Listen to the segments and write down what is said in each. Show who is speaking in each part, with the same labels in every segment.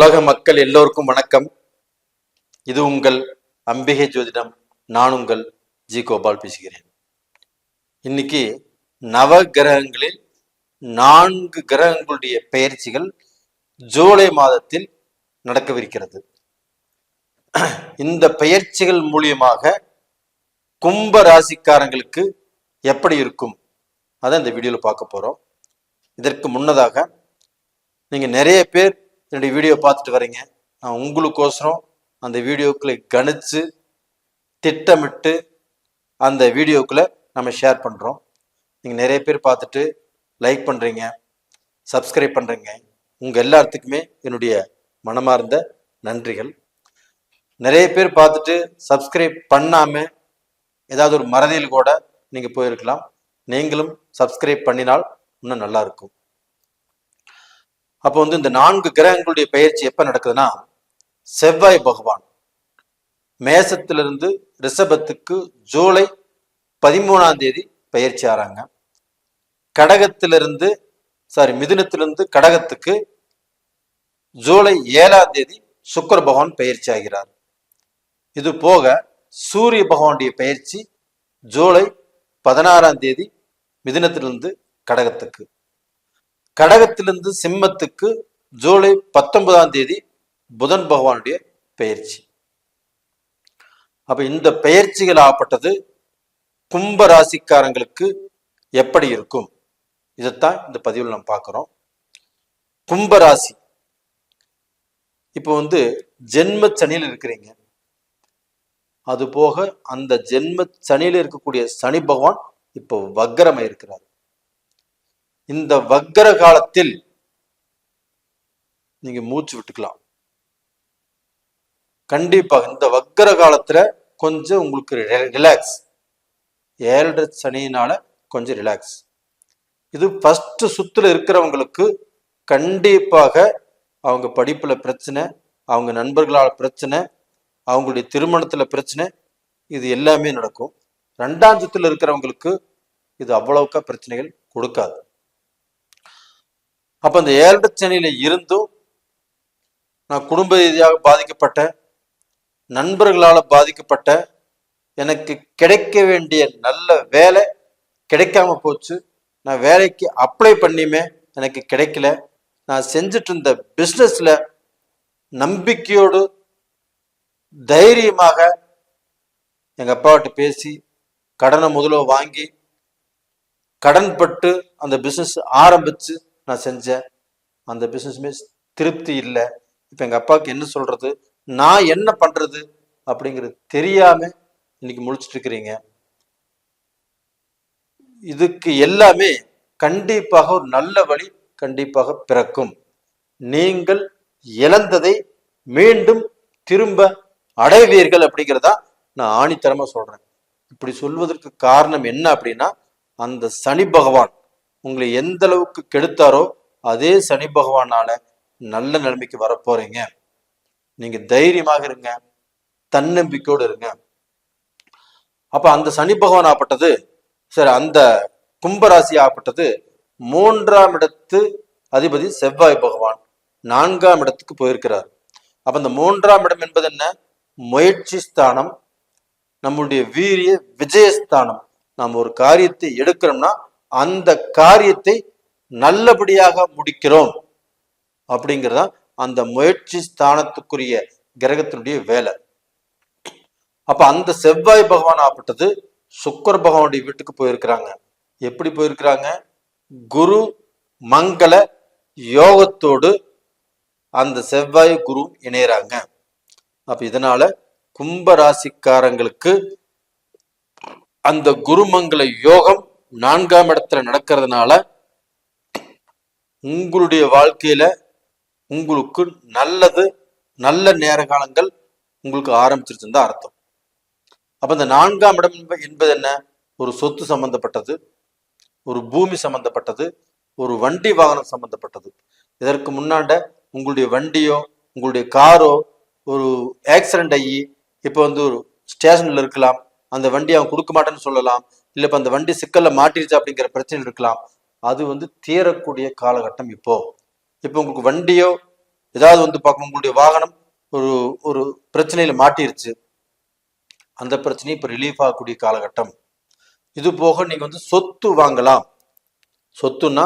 Speaker 1: உலக மக்கள் எல்லோருக்கும் வணக்கம். இது உங்கள் அம்பிகை ஜோதிடம். நான் உங்கள் ஜி கோபால் பேசுகிறேன். இன்னைக்கு நவ கிரகங்களில் நான்கு கிரகங்களுடைய பயிற்சிகள் ஜூலை மாதத்தில் நடக்கவிருக்கிறது. இந்த பயிற்சிகள் மூலியமாக கும்ப ராசிக்காரங்களுக்கு எப்படி இருக்கும்? அதை இந்த வீடியோவில் பார்க்க போகிறோம் இதற்கு முன்னதாக நீங்கள் நிறைய பேர் என்னுடைய வீடியோ பார்த்துட்டு வரீங்க நான் உங்களுக்கோசரம் அந்த வீடியோக்களை கணித்து திட்டமிட்டு அந்த வீடியோக்களை நம்ம ஷேர் பண்ணுறோம் நீங்கள் நிறைய பேர் பார்த்துட்டு லைக் பண்ணுறீங்க சப்ஸ்கிரைப் பண்ணுறீங்க உங்கள் எல்லாத்துக்குமே என்னுடைய மனமார்ந்த நன்றிகள். நிறைய பேர் பார்த்துட்டு சப்ஸ்கிரைப் பண்ணாமல் ஏதாவது ஒரு மறதியில் கூட நீங்கள் போயிருக்கலாம். நீங்களும் சப்ஸ்கிரைப் பண்ணினால் இன்னும் நல்லாயிருக்கும் அப்போ வந்து இந்த நான்கு கிரகங்களுடைய பயிற்சி எப்போ நடக்குதுன்னா செவ்வாய் பகவான். மேசத்திலிருந்து ரிஷபத்துக்கு ஜூலை பதிமூணாம் தேதி பயிற்சி ஆறாங்க. கடகத்திலிருந்து சாரி மிதுனத்திலிருந்து கடகத்துக்கு ஜூலை ஏழாம் தேதி சுக்கர பகவான் பயிற்சி ஆகிறார். இது போக சூரிய பகவானுடைய பயிற்சி ஜூலை பதினாறாம் தேதி மிதுனத்திலிருந்து கடகத்துக்கு. கடகத்திலிருந்து சிம்மத்துக்கு ஜூலை பத்தொன்பதாம் தேதி புதன் பகவானுடைய பெயர்ச்சி. அப்ப இந்த பெயர்ச்சிகள் ஆகப்பட்டது கும்ப ராசிக்காரங்களுக்கு எப்படி இருக்கும்? இதைத்தான் இந்த பதிவில் நம்ம பார்க்குறோம். கும்ப ராசி. இப்போ வந்து ஜென்ம சனியில் இருக்கிறீங்க. அது போக அந்த ஜென்ம சனியில் இருக்கக்கூடிய சனி பகவான் இப்போ வக்கரமாக இருக்கிறார். இந்த வக்கர காலத்தில் நீங்க மூச்சு விட்டுக்கலாம். கண்டிப்பாக இந்த வக்கர காலத்துல கொஞ்சம் உங்களுக்கு ரிலாக்ஸ் ஏழரை சனியினால கொஞ்சம் ரிலாக்ஸ் இது ஃபர்ஸ்ட் சுத்துல இருக்கிறவங்களுக்கு கண்டிப்பாக அவங்க படிப்புல பிரச்சனை அவங்க நண்பர்களால் பிரச்சனை அவங்களுடைய திருமணத்துல பிரச்சனை இது எல்லாமே நடக்கும். ரெண்டாம் சுத்துல இருக்கிறவங்களுக்கு இது அவ்வளவுக்கா பிரச்சனைகள் கொடுக்காது. அப்ப அந்த ஏழரை சனியில இருந்தும் நான் குடும்ப ரீதியாக பாதிக்கப்பட்ட நண்பர்களால் பாதிக்கப்பட்ட எனக்கு கிடைக்க வேண்டிய நல்ல வேலை கிடைக்காம போச்சு. நான் வேலைக்கு அப்ளை பண்ணியுமே எனக்கு கிடைக்கல. நான் செஞ்சுட்டு இருந்த பிஸ்னஸ்ல நம்பிக்கையோடு தைரியமாக எங்கள் அப்பாவிட்ட பேசி கடனை முதல்ல வாங்கி கடன் பட்டு அந்த பிஸ்னஸ் ஆரம்பித்து நான் செஞ்சேன். அந்த பிஸ்னஸ்மே திருப்தி இல்லை. இப்போ எங்கள் அப்பாவுக்கு என்ன சொல்றது? நான் என்ன பண்றது? அப்படிங்கிறது தெரியாம இன்னைக்கு முழிச்சிட்டு இருக்கிறீங்க. இதுக்கு எல்லாமே கண்டிப்பாக ஒரு நல்ல வழி கண்டிப்பாக பிறக்கும். நீங்கள் இழந்ததை மீண்டும் திரும்ப அடைவீர்கள் அப்படிங்கிறதா நான் ஆணித்தரமாக சொல்றேன். இப்படி சொல்வதற்கு காரணம் என்ன அப்படின்னா அந்த சனி பகவான். உங்களை எந்த அளவுக்கு கெடுத்தாரோ அதே சனி பகவானால நல்ல நிலைமைக்கு வரப்போறீங்க நீங்க தைரியமாக இருங்க. தன்னம்பிக்கையோடு இருங்க. அப்ப அந்த சனி பகவான் ஆப்பட்டது சரி அந்த கும்பராசி ஆப்பட்டது மூன்றாம் இடத்து அதிபதி செவ்வாய் பகவான் நான்காம் இடத்துக்கு போயிருக்கிறார். அப்ப இந்த மூன்றாம் இடம் என்பது என்ன? முயற்சி ஸ்தானம். நம்முடைய வீரிய விஜயஸ்தானம் நாம் ஒரு காரியத்தை எடுக்கிறோம்னா அந்த காரியத்தை நல்லபடியாக முடிக்கிறோம். அப்படிங்கிறதா அந்த முயற்சி ஸ்தானத்துக்குரிய கிரகத்தினுடைய வேலை. அப்ப அந்த செவ்வாய் பகவான் ஆப்பட்டது சுக்கர பகவானுடைய வீட்டுக்கு போயிருக்கிறாங்க. எப்படி போயிருக்கிறாங்க? குரு மங்கள யோகத்தோடு அந்த செவ்வாய் குரு இணையறாங்க. அப்ப இதனால கும்ப ராசிக்காரங்களுக்கு அந்த குருமங்கள யோகம் நான்காம் இடத்துல நடக்கிறதுனால உங்களுடைய வாழ்க்கையில உங்களுக்கு நல்லது நல்ல நேர காலங்கள் உங்களுக்கு ஆரம்பிச்சிருச்சுன்னு தான் அர்த்தம். அப்ப இந்த நான்காம் இடம் என்பது என்ன? ஒரு சொத்து சம்பந்தப்பட்டது ஒரு பூமி சம்பந்தப்பட்டது ஒரு வண்டி வாகனம் சம்பந்தப்பட்டது. இதற்கு முன்னாண்ட உங்களுடைய வண்டியோ உங்களுடைய காரோ ஒரு ஆக்சிடென்ட் ஆகி இப்போ வந்து ஒரு ஸ்டேஷன்ல இருக்கலாம் அந்த வண்டி அவன் கொடுக்க மாட்டேன்னு சொல்லலாம் இல்லை இப்போ அந்த வண்டி சிக்கலில் மாட்டிருச்சு அப்படிங்கிற பிரச்சனை இருக்கலாம். அது வந்து தீரக்கூடிய காலகட்டம் இப்போ. இப்போ உங்களுக்கு வண்டியோ ஏதாவது வந்து பார்க்கணும். உங்களுடைய வாகனம் ஒரு ஒரு பிரச்சனையில மாட்டிருச்சு. அந்த பிரச்சனை இப்போ ரிலீஃப் ஆகக்கூடிய காலகட்டம். இது போக நீங்கள் வந்து சொத்து வாங்கலாம். சொத்துன்னா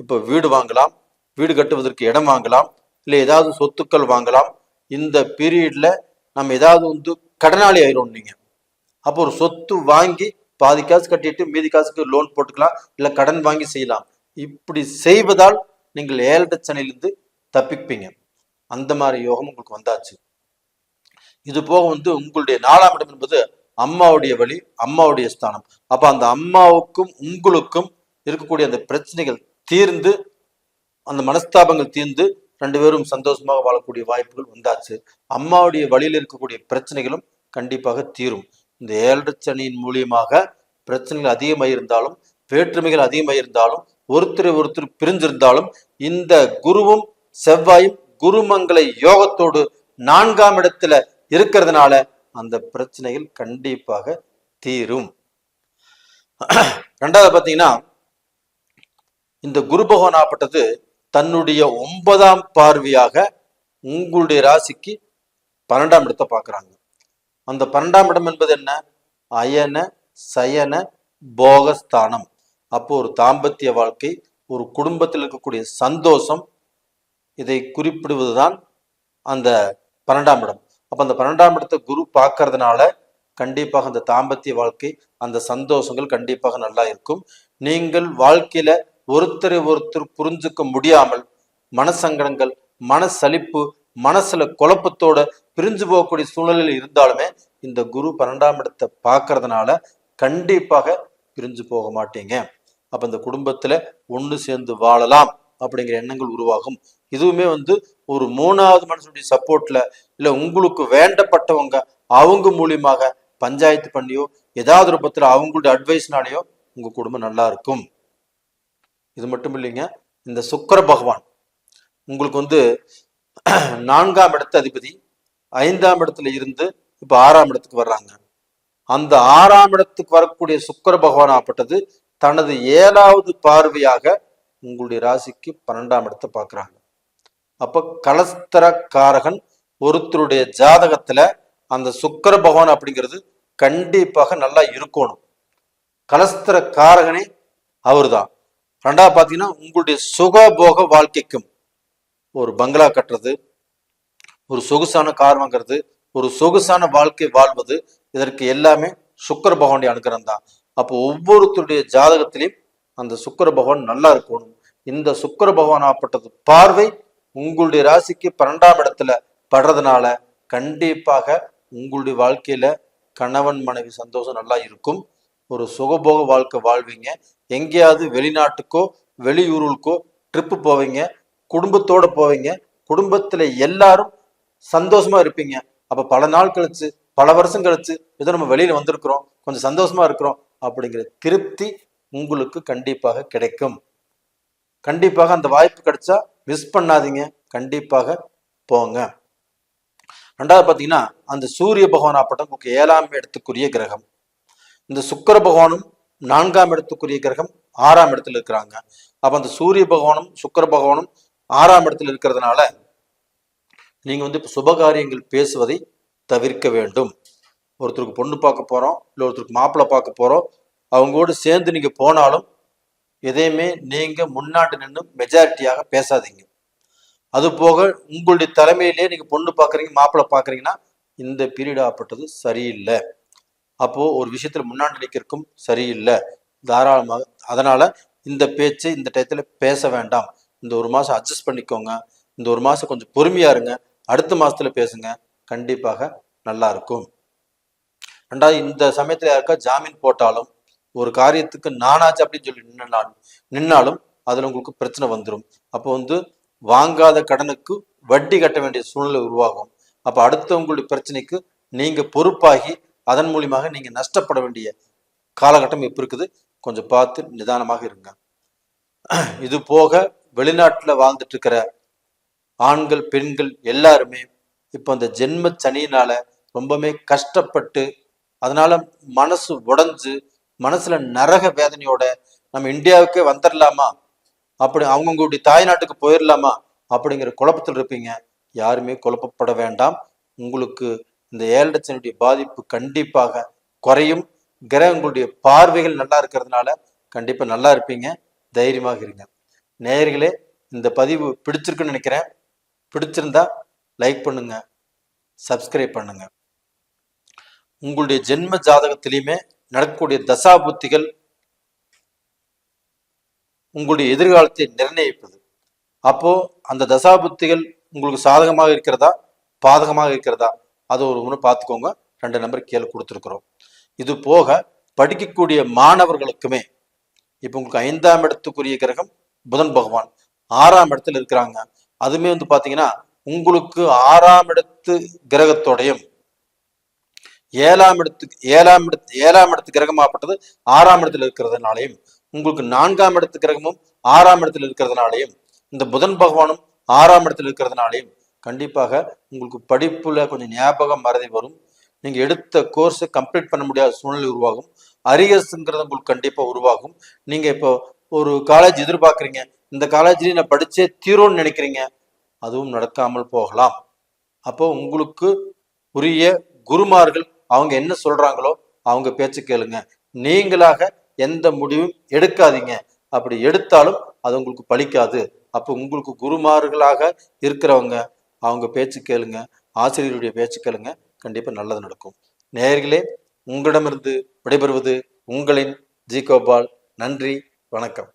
Speaker 1: இப்போ வீடு வாங்கலாம். வீடு கட்டுவதற்கு இடம் வாங்கலாம். இல்லை ஏதாவது சொத்துக்கள் வாங்கலாம். இந்த பீரியட்ல நம்ம ஏதாவது வந்து கடனாளி ஆயிரும் நீங்கள் அப்போ ஒரு சொத்து வாங்கி பாதி காசு கட்டிட்டு மீதி காசுக்கு லோன் போட்டுக்கலாம் இல்லை கடன் வாங்கி செய்யலாம். இப்படி செய்வதால் நீங்கள் ஏழரை சனிலிருந்து தப்பிப்பீங்க. அந்த மாதிரி யோகம் உங்களுக்கு வந்தாச்சு. இது போக வந்து உங்களுடைய நாலாம் இடம் என்பது அம்மாவுடைய வழி அம்மாவுடைய ஸ்தானம். அப்ப அந்த அம்மாவுக்கும் உங்களுக்கும் இருக்கக்கூடிய அந்த பிரச்சனைகள் தீர்ந்து அந்த மனஸ்தாபங்கள் தீர்ந்து ரெண்டு பேரும் சந்தோஷமாக வாழக்கூடிய வாய்ப்புகள் வந்தாச்சு. அம்மாவுடைய வழியில் இருக்கக்கூடிய பிரச்சனைகளும் கண்டிப்பாக தீரும். இந்த ஏழரை சனியின் மூலியமாக பிரச்சனைகள் அதிகமாக இருந்தாலும் வேற்றுமைகள் அதிகமாக இருந்தாலும் ஒருத்தர் ஒருத்தர் பிரிஞ்சிருந்தாலும் இந்த குருவும் செவ்வாயும் குருமங்களை யோகத்தோடு நான்காம் இடத்துல இருக்கிறதுனால அந்த பிரச்சனைகள் கண்டிப்பாக தீரும். ரெண்டாவது பார்த்தீங்கன்னா இந்த குரு பகவான் ஆப்பட்டது தன்னுடைய ஒன்பதாம் பார்வையாக உங்களுடைய ராசிக்கு பன்னெண்டாம் இடத்தை பார்க்குறாங்க. அந்த பன்னெண்டாம் இடம் என்பது என்ன? அயன சயன போகஸ்தானம். அப்போ ஒரு தாம்பத்திய வாழ்க்கை ஒரு குடும்பத்தில் இருக்கக்கூடிய சந்தோஷம் இதை குறிப்பிடுவதுதான் அந்த பன்னெண்டாம் இடம். அப்ப அந்த பன்னெண்டாம் இடத்தை குரு பார்க்கறதுனால கண்டிப்பாக அந்த தாம்பத்திய வாழ்க்கை அந்த சந்தோஷங்கள் கண்டிப்பாக நல்லா இருக்கும். நீங்கள் வாழ்க்கையில ஒருத்தரை ஒருத்தர் புரிஞ்சுக்க முடியாமல் மனசங்கடங்கள் மனசலிப்பு மனசுல குழப்பத்தோட பிரிஞ்சு போகக்கூடிய சூழ்நிலையில் இருந்தாலுமே இந்த குரு பன்னெண்டாம் இடத்தை பார்க்கறதுனால கண்டிப்பாக பிரிஞ்சு போக மாட்டீங்க. அப்ப இந்த குடும்பத்துல ஒண்ணு சேர்ந்து வாழலாம் அப்படிங்கிற எண்ணங்கள் உருவாகும். இதுவுமே வந்து ஒரு மூணாவது மனுஷனுடைய சப்போர்ட்ல இல்ல உங்களுக்கு வேண்டப்பட்டவங்க அவங்க மூலியமாக பஞ்சாயத்து பண்ணியோ ஏதாவது ரூபத்துல அவங்களுடைய அட்வைஸ்னாலேயோ உங்க குடும்பம் நல்லா இருக்கும். இது மட்டும் இல்லைங்க இந்த சுக்கர பகவான். உங்களுக்கு வந்து நான்காம் இடத்து அதிபதி ஐந்தாம் இடத்துல இருந்து இப்ப ஆறாம் இடத்துக்கு வர்றாங்க. அந்த ஆறாம் இடத்துக்கு வரக்கூடிய சுக்கர பகவான் ஆப்பட்டது தனது ஏழாவது பார்வையாக உங்களுடைய ராசிக்கு பன்னெண்டாம் இடத்தை பார்க்குறாங்க. அப்ப கலஸ்தரக்காரகன் ஒருத்தருடைய ஜாதகத்துல அந்த சுக்கர பகவான் அப்படிங்கிறது கண்டிப்பாக நல்லா இருக்கணும். கலஸ்தர காரகனே அவர்தான். ரெண்டாவது பார்த்தீங்கன்னா உங்களுடைய சுகபோக வாழ்க்கைக்கும் ஒரு பங்களா கட்டுறது ஒரு சொகுசான கார் வாங்கிறது ஒரு சொகுசான வாழ்க்கை வாழ்வது இதற்கு எல்லாமே சுக்கர பகவானுடைய அனுகிரகம் தான். அப்போ ஒவ்வொருத்தருடைய ஜாதகத்திலையும் அந்த சுக்கர பகவான் நல்லா இருக்கணும். இந்த சுக்கர பகவான் ஆப்பட்டது பார்வை உங்களுடைய ராசிக்கு பன்னெண்டாம் இடத்துல படுறதுனால கண்டிப்பாக உங்களுடைய வாழ்க்கையில கணவன் மனைவி சந்தோஷம் நல்லா இருக்கும். ஒரு சுகபோக வாழ்க்கை வாழ்வீங்க. எங்கேயாவது வெளிநாட்டுக்கோ வெளியூருக்கோ ட்ரிப்பு போவீங்க. குடும்பத்தோட போவீங்க. குடும்பத்துல எல்லாரும் சந்தோஷமா இருப்பீங்க. அப்ப பல நாள் கழிச்சு பல வருஷம் கழிச்சு ஏதோ நம்ம வெளியில வந்திருக்கிறோம். கொஞ்சம் சந்தோஷமா இருக்கிறோம் அப்படிங்கிற திருப்தி உங்களுக்கு கண்டிப்பாக கிடைக்கும். கண்டிப்பாக அந்த வாய்ப்பு கிடைச்சா மிஸ் பண்ணாதீங்க. கண்டிப்பாக போங்க. ரெண்டாவது பார்த்தீங்கன்னா அந்த சூரிய பகவான் அப்படம் உங்களுக்கு ஏழாம் இடத்துக்குரிய கிரகம். இந்த சுக்கிர பகவானும் நான்காம் இடத்துக்குரிய கிரகம் ஆறாம் இடத்துல இருக்கிறாங்க. அப்ப அந்த சூரிய பகவானும் சுக்கிர பகவானும் ஆறாம் இடத்துல இருக்கிறதுனால நீங்கள் வந்து இப்போ சுபகாரியங்கள் பேசுவதை தவிர்க்க வேண்டும். ஒருத்தருக்கு பொண்ணு பார்க்க போகிறோம் இல்லை ஒருத்தருக்கு மாப்பிள்ளை பார்க்க போகிறோம் அவங்களோடு சேர்ந்து நீங்கள் போனாலும் எதையுமே நீங்கள் முன்னாடி நின்று மெஜாரிட்டியாக பேசாதீங்க. அது போக உங்களுடைய தலைமையிலே நீங்கள் பொண்ணு பார்க்குறீங்க மாப்பிள்ளை பார்க்குறீங்கன்னா இந்த பீரியட் ஆப்பட்டது சரியில்லை. அப்போது ஒரு விஷயத்தில் முன்னாடி நிற்கிறக்கும் சரியில்லை. தாராளமாக அதனால் இந்த பேச்சு இந்த டயத்தில் பேச வேண்டாம். இந்த ஒரு மாதம் அட்ஜஸ்ட் பண்ணிக்கோங்க. இந்த ஒரு மாதம் கொஞ்சம் பொறுமையாக இருங்க. அடுத்த மாதத்தில் பேசுங்க. கண்டிப்பாக நல்லா இருக்கும். ரெண்டாவது இந்த சமயத்தில் யாருக்கா ஜாமீன் போட்டாலும் ஒரு காரியத்துக்கு நானாச்சு அப்படின்னு சொல்லி நின்னாலும் நின்னாலும் அதில் உங்களுக்கு பிரச்சனை வந்துடும் அப்போ வந்து வாங்காத கடனுக்கு வட்டி கட்ட வேண்டிய சூழ்நிலை உருவாகும். அப்போ அடுத்தவங்களுடைய பிரச்சனைக்கு நீங்கள் பொறுப்பாகி அதன் மூலியமாக நீங்கள் நஷ்டப்பட வேண்டிய காலகட்டம் எப்படி இருக்குது. கொஞ்சம் பார்த்து நிதானமாக இருங்க. இது போக வெளிநாட்டுல வாழ்ந்துட்டு இருக்கிற ஆண்கள் பெண்கள் எல்லாருமே இப்போ அந்த ஜென்ம சனியினால ரொம்பவே கஷ்டப்பட்டு அதனால மனசு உடஞ்சு மனசுல நரக வேதனையோட நம்ம இந்தியாவுக்கே வந்துடலாமா அப்படி அவங்கவுங்களுடைய தாய் நாட்டுக்கு போயிடலாமா அப்படிங்கிற குழப்பத்தில் இருப்பீங்க. யாருமே குழப்பப்பட வேண்டாம். உங்களுக்கு இந்த ஏழடச்சனுடைய பாதிப்பு கண்டிப்பாக குறையும். கிரகங்களுடைய பார்வைகள் நல்லா இருக்கிறதுனால கண்டிப்பாக நல்லா இருப்பீங்க. தைரியமாக இருங்க. நேயர்களே இந்த பதிவு பிடிச்சிருக்குன்னு நினைக்கிறேன். பிடிச்சிருந்தா லைக் பண்ணுங்க சப்ஸ்கிரைப் பண்ணுங்க. உங்களுடைய ஜென்ம ஜாதகத்திலையுமே நடக்கக்கூடிய தசாபுத்திகள் உங்களுடைய எதிர்காலத்தை நிர்ணயிப்பது. அப்போ அந்த தசாபுத்திகள் உங்களுக்கு சாதகமாக இருக்கிறதா? பாதகமாக இருக்கிறதா? அதை ஒரு ஒன்று பார்த்துக்கோங்க. ரெண்டு நம்பர் கீழே கொடுத்துருக்குறோம். இது போக படிக்கக்கூடிய மாணவர்களுக்குமே இப்போ உங்களுக்கு ஐந்தாம் இடத்துக்குரிய கிரகம் புதன் பகவான் ஆறாம் இடத்துல இருக்கிறாங்க. அதுமே வந்து பாத்தீங்கன்னா உங்களுக்கு ஆறாம் இடத்து கிரகத்தோடையும் ஏழாம் இடத்துக்கு ஏழாம் இடத்து ஏழாம் இடத்து கிரகமாகப்பட்டது ஆறாம் இடத்துல இருக்கிறதுனாலையும் உங்களுக்கு நான்காம் இடத்து கிரகமும் ஆறாம் இடத்துல இருக்கிறதுனாலையும் இந்த புதன் பகவானும் ஆறாம் இடத்துல இருக்கிறதுனாலையும் கண்டிப்பாக உங்களுக்கு படிப்புல கொஞ்சம் ஞாபகம் மறதி வரும். நீங்க எடுத்த கோர்ஸை கம்ப்ளீட் பண்ண முடியாத சூழ்நிலை உருவாகும். அரியர்ஸுங்கிறது உங்களுக்கு கண்டிப்பா உருவாகும். நீங்க இப்போ ஒரு காலேஜ் எதிர்பார்க்குறீங்க. இந்த காலேஜ்லேயும் நான் படித்தே தீரோன்னு நினைக்கிறீங்க. அதுவும் நடக்காமல் போகலாம். அப்போ உங்களுக்கு உரிய குருமார்கள் அவங்க என்ன சொல்கிறாங்களோ அவங்க பேச்சு கேளுங்க. நீங்களாக எந்த முடிவும் எடுக்காதீங்க. அப்படி எடுத்தாலும் அது உங்களுக்கு பலிக்காது அப்போ உங்களுக்கு குருமார்களாக இருக்கிறவங்க அவங்க பேச்சு கேளுங்க. ஆசிரியருடைய பேச்சு கேளுங்க. கண்டிப்பாக நல்லது நடக்கும். நேர்களே உங்களிடமிருந்து விடைபெறுவது உங்களின் ஜி கோபால். நன்றி. வணக்கம்.